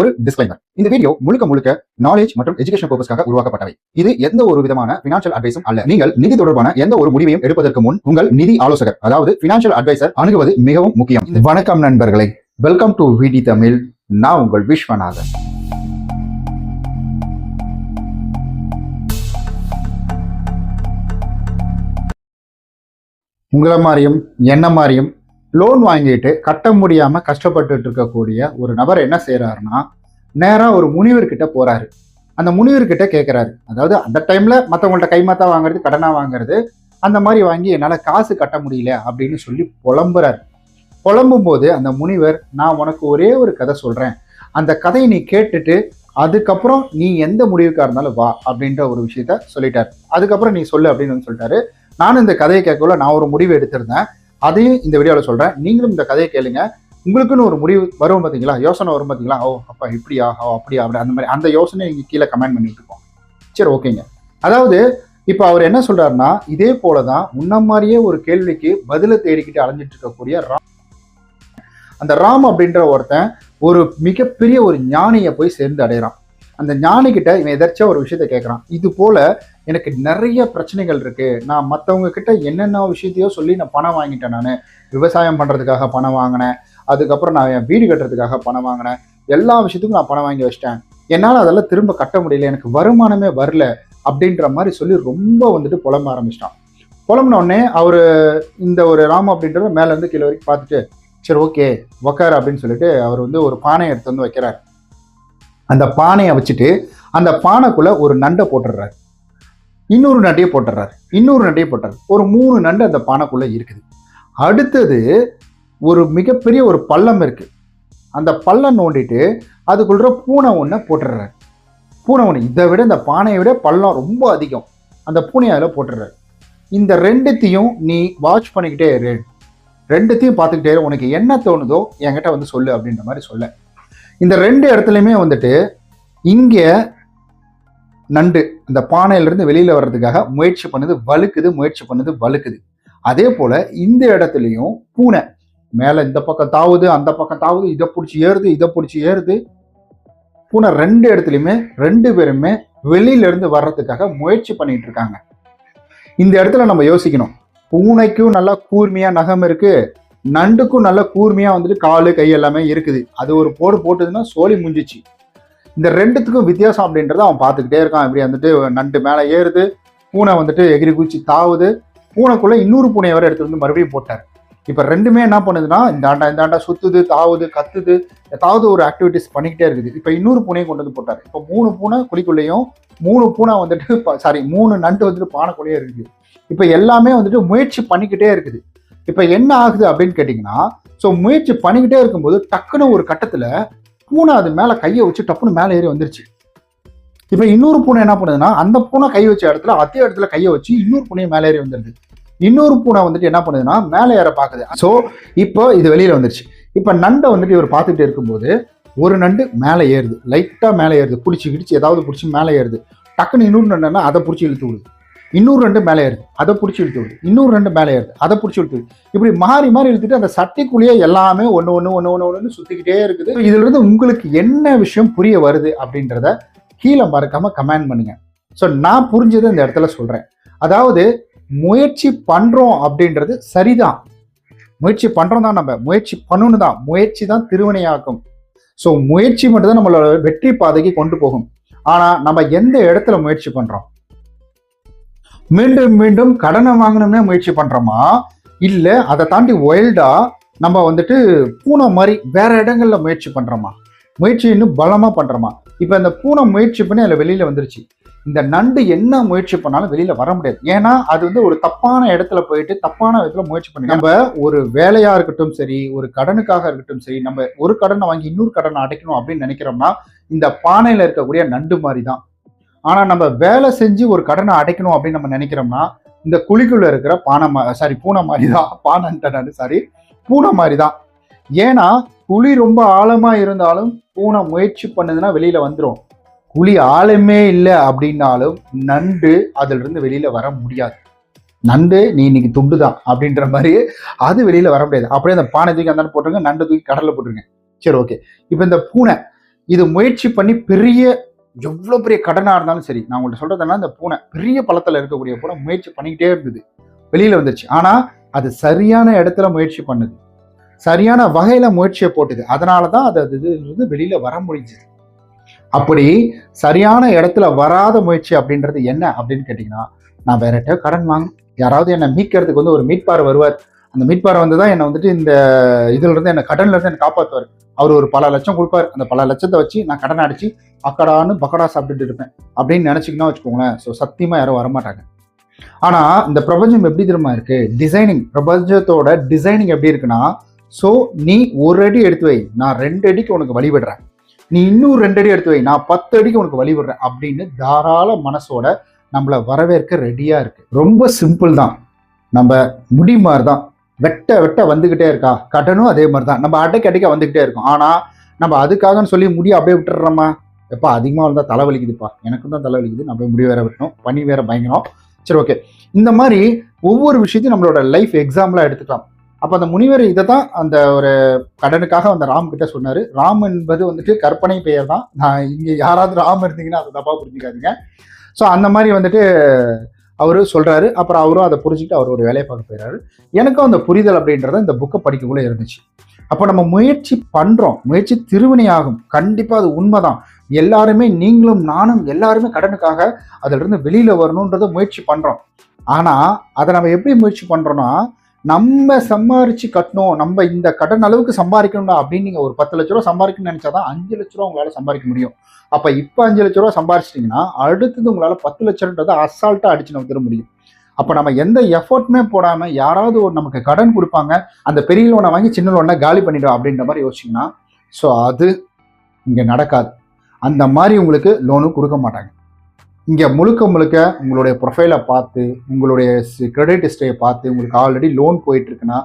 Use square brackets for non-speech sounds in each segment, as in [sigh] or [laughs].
ஒரு டிஸ்க்ளைமர் இந்த வீடியோ முழுக்க முழுக்க நாலேஜ் மற்றும் எஜுகேஷன் பர்பஸ்க்காக உருவாக்கப்பட்டவை. இது எந்த ஒரு விதமான பினான்சியல் அட்வைஸும் அல்ல. நீங்கள் நிதி தொடர்பான எந்த ஒரு முடிவையும் எடுப்பதற்கு முன் உங்கள் நிதி ஆலோசகர் அதாவது பினான்சியல் அட்வைசர் அணுகுவது மிகவும் முக்கியம். வணக்கம் நண்பர்களே. வெல்கம் டு விடி தமிழ் நான் உங்கள் விஸ்வநாதன். உங்களை மாதிரியும் என்ன மாதிரியும் லோன் வாங்கிட்டு கட்ட முடியாமல் கஷ்டப்பட்டுட்டு இருக்கக்கூடிய ஒரு நபர் என்ன செய்கிறாருன்னா நேராக ஒரு முனிவர்கிட்ட போகிறாரு அந்த முனிவர்கிட்ட கேட்குறாரு அதாவது அந்த டைமில் மற்றவங்கள்ட்ட கைமாத்தா வாங்குறது கடனாக வாங்குறது அந்த மாதிரி வாங்கி என்னால் காசு கட்ட முடியல அப்படின்னு சொல்லி புலம்புறாரு. புலம்பும் போது அந்த முனிவர் நான் உனக்கு ஒரே ஒரு கதை சொல்கிறேன் அந்த கதையை நீ கேட்டுட்டு அதுக்கப்புறம் நீ எந்த முடிவுக்காக இருந்தாலும் வா அப்படின்ற ஒரு விஷயத்த சொல்லிட்டார். அதுக்கப்புறம் நீ சொல்லு அப்படின்னு வந்து சொல்லிட்டாரு. நானும் இந்த கதையை கேட்கல நான் ஒரு முடிவு எடுத்திருந்தேன். அதையும் இந்த வீடியோவில் சொல்கிறேன் நீங்களும் இந்த கதையை கேளுங்க. உங்களுக்குன்னு ஒரு முடிவு வரும் பார்த்தீங்களா யோசனை வரும் பார்த்தீங்களா ஓ அப்பா இப்படியா? ஓ அப்படியா? அப்படி அந்த மாதிரி. அந்த யோசனை நீங்கள் கீழே கமெண்ட் பண்ணிட்டு இருக்கோம். சரி ஓகேங்க. அதாவது இப்போ அவர் என்ன சொல்றாருன்னா இதே போல தான் முன்ன மாதிரியே ஒரு கேள்விக்கு பதிலை தேடிக்கிட்டு அலைஞ்சிட்டு இருக்கக்கூடிய ராம். அந்த ராம் அப்படின்ற ஒருத்தன் ஒரு மிகப்பெரிய ஒரு ஞானியை போய் சேர்ந்து அடையிறான். அந்த ஞானிக்கிட்ட கிட்ட இவன் எதாச்சும் ஒரு விஷயத்த கேட்குறான் இது போல எனக்கு நிறைய பிரச்சனைகள் இருக்கு. நான் மற்றவங்க கிட்ட என்னென்ன விஷயத்தையோ சொல்லி நான் பணம் வாங்கிட்டேன் நான். விவசாயம் பண்றதுக்காக பணம் வாங்கினேன். அதுக்கப்புறம் நான் என் வீடு கட்டுறதுக்காக பணம் வாங்கினேன். எல்லா விஷயத்துக்கும் நான் பணம் வாங்கி வச்சிட்டேன். என்னால் அதெல்லாம் திரும்ப கட்ட முடியல. எனக்கு வருமானமே வரல அப்படின்ற மாதிரி சொல்லி ரொம்ப வந்துட்டு புலம்ப ஆரம்பிச்சிட்டான். புலம்பின அவர் இந்த ஒரு ராம அப்படின்றத மேலேருந்து கீழே வரைக்கும் பார்த்துட்டு சரி ஓகே உக்கார் அப்படின்னு சொல்லிட்டு அவர் வந்து ஒரு பானையை எடுத்து வந்து வைக்கிறார். அந்த பானையை வச்சுட்டு அந்த பானைக்குள்ள ஒரு நண்டை போட்டுடுறாரு. இன்னொரு நண்டையை போட்டுறாரு இன்னொரு நண்டையை போட்டுறாரு ஒரு மூணு நண்டு அந்த பானைக்குள்ளே இருக்குது. அடுத்தது ஒரு மிகப்பெரிய ஒரு பள்ளம் இருக்குது அந்த பள்ளம் நோண்டிட்டு அதுக்குள்ள பூனை ஒன்றை போட்டுடுறாரு. பூனை ஒன்று இதை விட இந்த பானையை விட பள்ளம் ரொம்ப அதிகம். அந்த பூனையை அதில் போட்டுடுறாரு. இந்த ரெண்டுத்தையும் நீ வாட்ச் பண்ணிக்கிட்டே இரு. ரெண்டுத்தையும் பார்த்துக்கிட்டே இரு. உனக்கு என்ன தோணுதோ என்கிட்ட வந்து சொல்லு அப்படின்ற மாதிரி சொல்ல. இந்த ரெண்டு இடத்துலையுமே வந்துட்டு இங்கே நண்டு அந்த பானையிலிருந்து வெளியில் வர்றதுக்காக முயற்சி பண்ணுது வழுக்குது முயற்சி பண்ணுது வழுக்குது. அதே போல் இந்த இடத்துலையும் பூனை. மேலே இந்த பக்கம் தாவுது அந்த பக்கம் தாவுது இதை பிடிச்சி ஏறுது இதை பிடிச்சி ஏறுது. பூனை ரெண்டு இடத்துலையுமே ரெண்டு பேருமே வெளியிலேருந்து வர்றதுக்காக முயற்சி பண்ணிட்டு இருக்காங்க. இந்த இடத்துல நம்ம யோசிக்கணும். பூனைக்கும் நல்லா கூர்மையாக நகம் இருக்குது நண்டுக்கும் நல்லா கூர்மையாக வந்துட்டு காலு கை எல்லாமே இருக்குது. அது ஒரு போடு போட்டுதுன்னா சோழி முஞ்சிச்சு. இந்த ரெண்டுத்துக்கும் வித்தியாசம் அப்படின்றத அவன் பார்த்துக்கிட்டே இருக்கான். இப்படி வந்துட்டு நண்டு மேலே ஏறுது பூனை வந்துட்டு எகிரி குச்சி தாவுது. பூனைக்குள்ளே இன்னொரு பூனையை வர எடுத்துகிட்டு வந்து மறுபடியும் போட்டார். இப்போ ரெண்டுமே என்ன பண்ணுதுன்னா இந்த ஆண்டா இந்த ஆண்டா சுத்துது தாவுது கத்துது ஏதாவது ஒரு ஆக்டிவிட்டிஸ் பண்ணிக்கிட்டே இருக்குது. இப்போ இன்னொரு பூனையை கொண்டு வந்து போட்டார். இப்போ மூணு பூனை குழிக்குள்ளேயும் மூணு பூனை வந்துட்டு சாரி மூணு நண்டு வந்துட்டு பானைக்குள்ளேயே இருக்குது. இப்போ எல்லாமே வந்துட்டு முயற்சி பண்ணிக்கிட்டே இருக்குது. இப்போ என்ன ஆகுது அப்படின்னு கேட்டிங்கன்னா ஸோ முயற்சி பண்ணிக்கிட்டே இருக்கும்போது டக்குன்னு ஒரு கட்டத்தில் பூனை அது மேலே கையை வச்சு டப்புன்னு மேலே ஏறி வந்துருச்சு. இப்போ இன்னொரு பூனை என்ன பண்ணுதுன்னா அந்த பூனை கை வச்ச இடத்துல அதே இடத்துல கையை வச்சு இன்னொரு பூனையை மேலே ஏறி வந்துருது. இன்னொரு பூனை வந்துட்டு என்ன பண்ணுதுன்னா மேலே ஏற பார்க்குது ஸோ இப்போ இது வெளியில் வந்துருச்சு. இப்போ நண்டை வந்துட்டு இவர் பார்த்துட்டு இருக்கும்போது ஒரு நண்டு மேலே ஏறுது. லைட்டாக மேலே ஏறுது. பிடிச்சி கிடிச்சு ஏதாவது பிடிச்சி மேலே ஏறுது. டக்குன்னு இன்னொரு நண்டுன்னா அதை பிடிச்சி இழுத்து விடுது. இன்னொரு ரெண்டு மேலே ஏறுது அதை பிடிச்சி இழுத்து விடுது இன்னொரு ரெண்டு மேலே ஏறுது அதை பிடிச்சி இழுத்து விடுது இப்படி மாறி மாறி இழுத்துட்டு அந்த சட்டைக்குள்ளேயே எல்லாமே ஒன்று ஒன்று ஒன்று ஒன்று ஒன்று சுற்றிக்கிட்டே இருக்குது. இதிலிருந்து உங்களுக்கு என்ன விஷயம் புரிய வருது அப்படின்றத கீழே மறக்காமல் கமெண்ட் பண்ணுங்க. ஸோ நான் புரிஞ்சதை இந்த இடத்துல சொல்கிறேன் அதாவது முயற்சி பண்ணுறோம் அப்படின்றது சரிதான். முயற்சி பண்ணுறோம் தான் நம்ம. முயற்சி பண்ணணும் தான். முயற்சி தான் திருவினையாக்கும். ஸோ முயற்சி மட்டும்தான் நம்மளோட வெற்றி பாதைக்கு கொண்டு போகும். ஆனால் நம்ம எந்த இடத்துல முயற்சி பண்ணுறோம் மீண்டும் மீண்டும் கடனை வாங்கணும்னே முயற்சி பண்ணுறோமா இல்லை அதை தாண்டி ஒயில்டாக நம்ம வந்துட்டு பூனை மாதிரி வேற இடங்களில் முயற்சி பண்ணுறோமா முயற்சி இன்னும் பலமாக பண்ணுறோமா இப்போ இந்த பூனை முயற்சி பண்ணி அதில் வெளியில் வந்துருச்சு. இந்த நண்டு என்ன முயற்சி பண்ணாலும் வெளியில் வர முடியாது. ஏன்னா அது வந்து ஒரு தப்பான இடத்துல போயிட்டு தப்பான விதத்தில் முயற்சி பண்ணி நம்ம ஒரு வேலையாக இருக்கட்டும் சரி ஒரு கடனுக்காக இருக்கட்டும் சரி நம்ம ஒரு கடனை வாங்கி இன்னொரு கடனை அடைக்கணும் அப்படின்னு நினைக்கிறோம்னா இந்த பானையில் இருக்கக்கூடிய நண்டு மாதிரி தான் ஆனால் நம்ம வேலை செஞ்சு ஒரு கடனை அடைக்கணும் அப்படின்னு நம்ம நினைக்கிறோம்னா இந்த குழிக்குள்ளே இருக்கிற பானை சாரி பூனை மாதிரி தான் [laughs] பானை சாரி பூனை மாதிரி தான் ஏன்னா குழி ரொம்ப ஆழமாக இருந்தாலும் பூனை முயற்சி பண்ணுதுன்னா வெளியில் வந்துடும் குழி ஆழமே இல்லை அப்படின்னாலும் நண்டு அதிலிருந்து வெளியில் வர முடியாது. நண்டு நீ இன்னைக்கு துண்டு தான் அப்படின்ற மாதிரி அது வெளியில் வர முடியாது. அப்படியே அந்த பானை தூக்கி அந்த போட்டுருங்க நண்டு தூக்கி கடலில் போட்டுருங்க. சரி ஓகே இப்போ இந்த பூனை இது முயற்சி பண்ணி பெரிய எவ்வளோ பெரிய கடனாக இருந்தாலும் சரி நான் உங்கள்கிட்ட சொல்கிறதுனா இந்த பூனை பெரிய பழத்தில் இருக்கக்கூடிய பூனை முயற்சி பண்ணிக்கிட்டே இருந்தது. வெளியில் வந்துருச்சு. ஆனால் அது சரியான இடத்துல முயற்சி பண்ணுது. சரியான வகையில் முயற்சியை போட்டுது. அதனால தான் அது அது வந்து வெளியில் வர முடிஞ்சுது. அப்படி சரியான இடத்துல வராத முயற்சி அப்படின்றது என்ன அப்படின்னு கேட்டிங்கன்னா நான் வேறட்ட கடன் வாங்கணும். யாராவது என்னை மீட்கிறதுக்கு வந்து ஒரு மீட்பார் வருவார். அந்த மீட்பாரை வந்து தான் என்னை வந்துட்டு இந்த இதுல இருந்து என்னை கடன்ல இருந்து என்னை காப்பாற்றுவார் அவர் ஒரு பல லட்சம் கொடுப்பார். அந்த பல லட்சத்தை வச்சு நான் கடன் அடிச்சு அக்கடான்னு பக்கடா சாப்பிட்டுட்டு இருப்பேன். அப்படின்னு நினைச்சிங்கன்னா வச்சுக்கோங்களேன். ஸோ சத்தியமா யாரும் வரமாட்டாங்க. ஆனா இந்த பிரபஞ்சம் எப்படி தெரியுமா இருக்கு? டிசைனிங் பிரபஞ்சத்தோட டிசைனிங் எப்படி இருக்குன்னா ஸோ நீ ஒரு அடி எடுத்து வை. நான் ரெண்டு அடிக்கு உனக்கு வழிபடுறேன். நீ இன்னும் ரெண்டு அடி எடுத்து வை. நான் பத்து அடிக்கு உனக்கு வழிபடுறேன் அப்படின்னு தாராள மனசோட நம்மளை வரவேற்க ரெடியா இருக்கு. ரொம்ப சிம்பிள் தான். நம்ம முடி மாதிரி தான் வெட்ட வெட்ட வந்துகிட்டே இருக்கா? கடனும் அதே மாதிரி தான் நம்ம அடைக்க அடைக்க வந்துகிட்டே இருக்கும். ஆனால் நம்ம அதுக்காகன்னு சொல்லி முடிய அப்படியே விட்டுடுறோமா எப்பா அதிகமாக வந்தால் தலை வலிக்குதுப்பா. எனக்கும் தான் தலை வலிக்குது. நம்ம முடி வேற வெட்டணும். பனி வேற பயங்கரம். சரி ஓகே இந்த மாதிரி ஒவ்வொரு விஷயத்தையும் நம்மளோட லைஃப் எக்ஸாம்பிளாக எடுத்துக்கலாம். அப்போ அந்த முனிவர் இதை தான் அந்த ஒரு கடனுக்காக அந்த ராம் கிட்ட சொன்னார். ராம் என்பது வந்துட்டு கற்பனை பெயர் தான் நான் இங்கே யாராவது ராம் இருந்தீங்கன்னா அதை தப்பாக புரிஞ்சுக்காதீங்க. ஸோ அந்த மாதிரி வந்துட்டு அவரு சொல்றாரு அப்புறம் அவரும் அதை புரிஞ்சுக்கிட்டு அவர் ஒரு வேலையை பார்க்க போயிறாரு. எனக்கும் அந்த புரிதல் அப்படின்றத இந்த புக்கை படிக்கக்குள்ள இருந்துச்சு. அப்போ நம்ம முயற்சி பண்றோம் முயற்சி திருவினையாகும் கண்டிப்பா அது உண்மைதான். எல்லாருமே நீங்களும் நானும் எல்லாருமே கடனுக்காக அதுல இருந்து வெளியில வரணுன்றத முயற்சி பண்றோம். ஆனா அதை நம்ம எப்படி முயற்சி பண்றோம்னா நம்ம சம்பாரிச்சு கட்டணும் நம்ம இந்த கடன் அளவுக்கு சம்பாதிக்கணும்டா அப்படின்னு நீங்க ஒரு பத்து லட்ச ரூபா சம்பாதிக்கணும்னு நினைச்சாதான் அஞ்சு லட்ச ரூபா உங்களால சம்பாதிக்க முடியும். அப்ப இப்ப அஞ்சு லட்ச ரூபா சம்பாரிச்சிட்டிங்கன்னா அடுத்தது உங்களால பத்து லட்சம்ன்றதை அசால்ட்டா அடிச்சு நம்ம தர முடியும். அப்ப நம்ம எந்த எஃபர்ட்டுமே போடாம யாராவது ஒரு நமக்கு கடன் கொடுப்பாங்க அந்த பெரிய லோனை வாங்கி சின்ன லோனை காலி பண்ணிடும் அப்படின்ற மாதிரி யோசிச்சிங்கன்னா ஸோ அது இங்க நடக்காது. அந்த மாதிரி உங்களுக்கு லோனும் கொடுக்க மாட்டாங்க. இங்கே முழுக்க முழுக்க உங்களுடைய ப்ரொஃபைலை பார்த்து உங்களுடைய கிரெடிட் ஹிஸ்டரியை பார்த்து உங்களுக்கு ஆல்ரெடி லோன் போயிட்டு இருக்குன்னா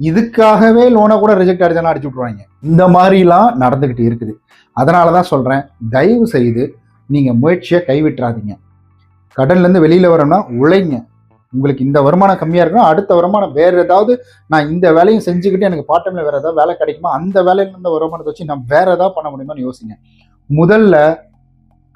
இதுக்காகவே லோனை கூட ரிஜெக்ட் ஆயிடுச்சுன்னா அடிச்சு விட்ருவாங்க இந்த மாதிரிலாம் நடந்துக்கிட்டு இருக்குது. அதனால தான் சொல்கிறேன் தயவு செய்து நீங்கள் முயற்சியை கைவிட்டுறாதீங்க. கடன்லேருந்து வெளியில் வெளியில வரணும்னா உழைங்க. உங்களுக்கு இந்த வருமானம் கம்மியாக இருக்கணும் அடுத்த வருமானம் வேறு ஏதாவது நான் இந்த வேலையும் செஞ்சுக்கிட்டு எனக்கு பார்ட் டைமில் வேறு ஏதாவது வேலை கிடைக்குமா அந்த வேலையில இருந்த வருமானத்தை வச்சு நான் வேறு ஏதாவது பண்ண முடியுமான்னு யோசிங்க. முதல்ல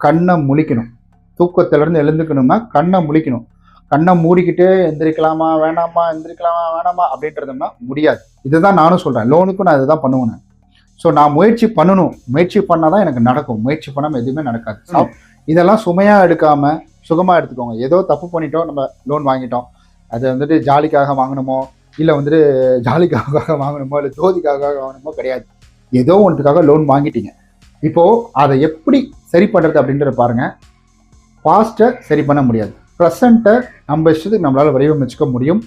கண்ணை முழிக்கணும். தூக்கத்துல இருந்து எழுந்துக்கணும்னா கண்ணை முழிக்கணும். கண்ணை மூடிக்கிட்டு எந்திரிக்கலாமா வேணாமா எந்திரிக்கலாமா வேணாமா அப்படின்றதுனா முடியாது. இதுதான் நானும் சொல்றேன். லோனுக்கும் நான் இதுதான் பண்ணுவேன் ஸோ நான் முயற்சி பண்ணணும். முயற்சி பண்ணாதான் எனக்கு நடக்கும். முயற்சி பண்ணாம எதுவுமே நடக்காது. இதெல்லாம் சுமையா எடுக்காம சுகமா எடுத்துக்கோங்க. ஏதோ தப்பு பண்ணிட்டோம் நம்ம லோன் வாங்கிட்டோம். அது வந்துட்டு ஜாலிக்காக வாங்கணுமோ இல்லை வந்துட்டு ஜாலிக்காக வாங்கணுமோ இல்லை ஜோதிக்காக வாங்கணுமோ கிடையாது. ஏதோ ஒன்றுக்காக லோன் வாங்கிட்டீங்க. இப்போ அதை எப்படி சரி பண்றது அப்படின்றத பாருங்க. பாஸ்ட்டை சரி பண்ண முடியாது. ப்ரெசண்ட்டை நம்ம இஷ்டத்துக்கு நம்மளால் வடிவமைச்சுக்க முடியும்.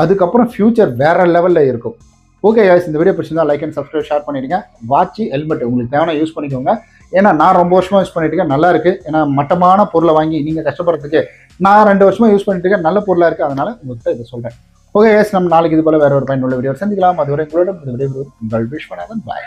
அதுக்கப்புறம் ஃப்யூச்சர் வேறு லெவலில் இருக்கும். ஓகே guys இந்த வீடியோ பிடிச்சிருந்தா லைக் அண்ட் சப்ஸ்கிரைப் ஷேர் பண்ணிடுங்க. வாட்ச் ஹெல்மெட் உங்களுக்கு தேவையான யூஸ் பண்ணிக்கோங்க. ஏன்னா நான் ரொம்ப வருஷமாக யூஸ் பண்ணிட்டு இருக்கேன். நல்லா இருக்குது ஏன்னா மட்டமான பொருளை வாங்கி நீங்கள் கஷ்டப்படுறதுக்கு நான் ரெண்டு வருஷமாக யூஸ் பண்ணிட்டு இருக்கேன். நல்ல பொருளாக இருக்குது அதனால் உங்கள்கிட்ட இதை சொல்கிறேன் ஓகே guys நம்ம நாளைக்கு இது போல வேறு ஒரு பயனுள்ள வீடியோ சந்திக்கலாம். அதுவரை உங்களோட இந்த வீடியோ உங்கள் விஸ்வநாதன் பாய்